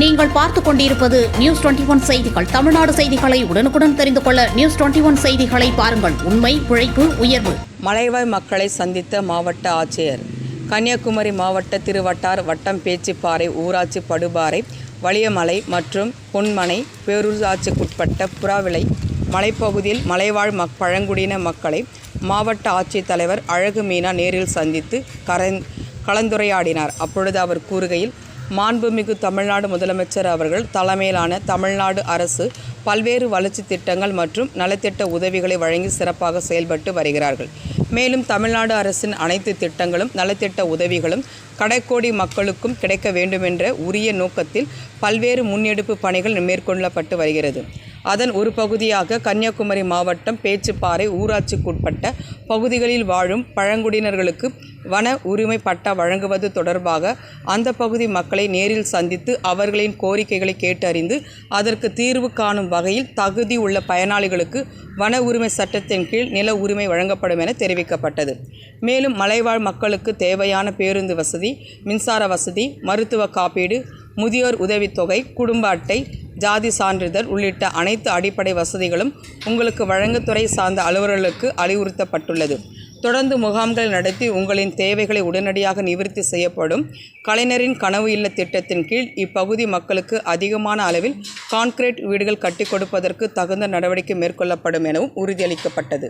நீங்கள் பார்த்துக் கொண்டிருப்பது நியூஸ் டுவெண்டி ஒன் செய்திகள். தமிழ்நாடு செய்திகளை உடனுக்குடன் தெரிந்து கொள்ள நியூஸ் டுவெண்டி ஒன் செய்திகளை பாருங்கள். உண்மை உழைப்பு உயர்வு. மலைவாழ் மக்களை சந்தித்த மாவட்ட ஆட்சியர். கன்னியாகுமரி மாவட்ட திருவட்டார் வட்டம் பேச்சிப்பாறை ஊராட்சி படுபாறை வலியமலை மற்றும் பொன்மனை பேரூராட்சிக்குட்பட்ட புறாவிலை மலைப்பகுதியில் மலைவாழ் மக் பழங்குடியின மக்களை மாவட்ட ஆட்சித்தலைவர் அழகு மீனா நேரில் சந்தித்து கரந் கலந்துரையாடினார். அப்பொழுது அவர் கூறுகையில் மாண்புமிகு தமிழ்நாடு முதலமைச்சர் அவர்கள் தலைமையிலான தமிழ்நாடு அரசு பல்வேறு வளர்ச்சி திட்டங்கள் மற்றும் நலத்திட்ட உதவிகளை வழங்கி சிறப்பாக செயல்பட்டு வருகிறார்கள். மேலும் தமிழ்நாடு அரசின் அனைத்து திட்டங்களும் நலத்திட்ட உதவிகளும் கடைக்கோடி மக்களுக்கும் கிடைக்க வேண்டுமென்ற உரிய நோக்கத்தில் பல்வேறு முன்னெடுப்பு பணிகள் மேற்கொள்ளப்பட்டு வருகிறது. அதன் ஒரு பகுதியாக கன்னியாகுமரி மாவட்டம் பேச்சுப்பாறை ஊராட்சிக்குட்பட்ட பகுதிகளில் வாழும் பழங்குடியினர்களுக்கு வன உரிமை பட்டா வழங்குவது தொடர்பாக அந்த பகுதி மக்களை நேரில் சந்தித்து அவர்களின் கோரிக்கைகளை கேட்டறிந்து அதற்கு தீர்வு காணும் வகையில் தகுதி உள்ள பயனாளிகளுக்கு வன உரிமை சட்டத்தின் கீழ் நில உரிமை வழங்கப்படும் என தெரிவிக்கப்பட்டது. மேலும் மலைவாழ் மக்களுக்கு தேவையான பேருந்து வசதி மின்சார வசதி மருத்துவ காப்பீடு முதியோர் உதவித்தொகை குடும்ப அட்டை ஜாதி சான்றிதழ் உள்ளிட்ட அனைத்து அடிப்படை வசதிகளும் உங்களுக்கு வழங்குத்துறை சார்ந்த அலுவலர்களுக்கு அறிவுறுத்தப்பட்டுள்ளது. தொடர்ந்து முகாம்கள் நடத்தி உங்களின் தேவைகளை உடனடியாக நிவர்த்தி செய்யப்படும். கலைஞரின் கனவு இல்ல திட்டத்தின் கீழ் இப்பகுதி மக்களுக்கு அதிகமான அளவில் கான்கிரீட் வீடுகள் கட்டிக் கொடுப்பதற்கு தகுந்த நடவடிக்கை மேற்கொள்ளப்படும் எனவும் உறுதியளிக்கப்பட்டது.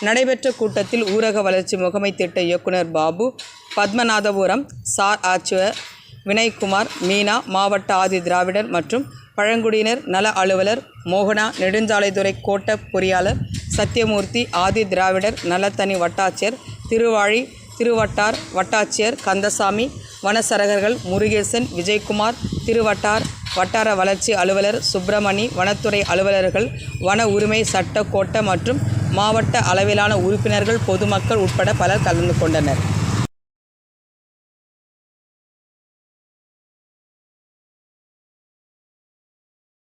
நடைபெற்ற கூட்டத்தில் ஊரக வளர்ச்சி முகமை திட்ட இயக்குனர் பாபு பத்மநாதபுரம் சார் ஆட்சியர் வினய்குமார் மீனா மாவட்ட ஆதி திராவிடர் மற்றும் பழங்குடியினர் நல அலுவலர் மோகனா நெடுஞ்சாலைத்துறை கோட்ட பொறியாளர் சத்யமூர்த்தி ஆதி திராவிடர் நலத்தனி வட்டாட்சியர் திருவாழி திருவட்டார் வட்டாட்சியர் கந்தசாமி வனசரகர்கள் முருகேசன் விஜயகுமார் திருவட்டார் வட்டார வளர்ச்சி அலுவலர் சுப்பிரமணி வனத்துறை அலுவலர்கள் வன உரிமை சட்ட கோட்ட மற்றும் மாவட்ட அளவிலான உறுப்பினர்கள் பொதுமக்கள் உட்பட பலர் கலந்து கொண்டனர்.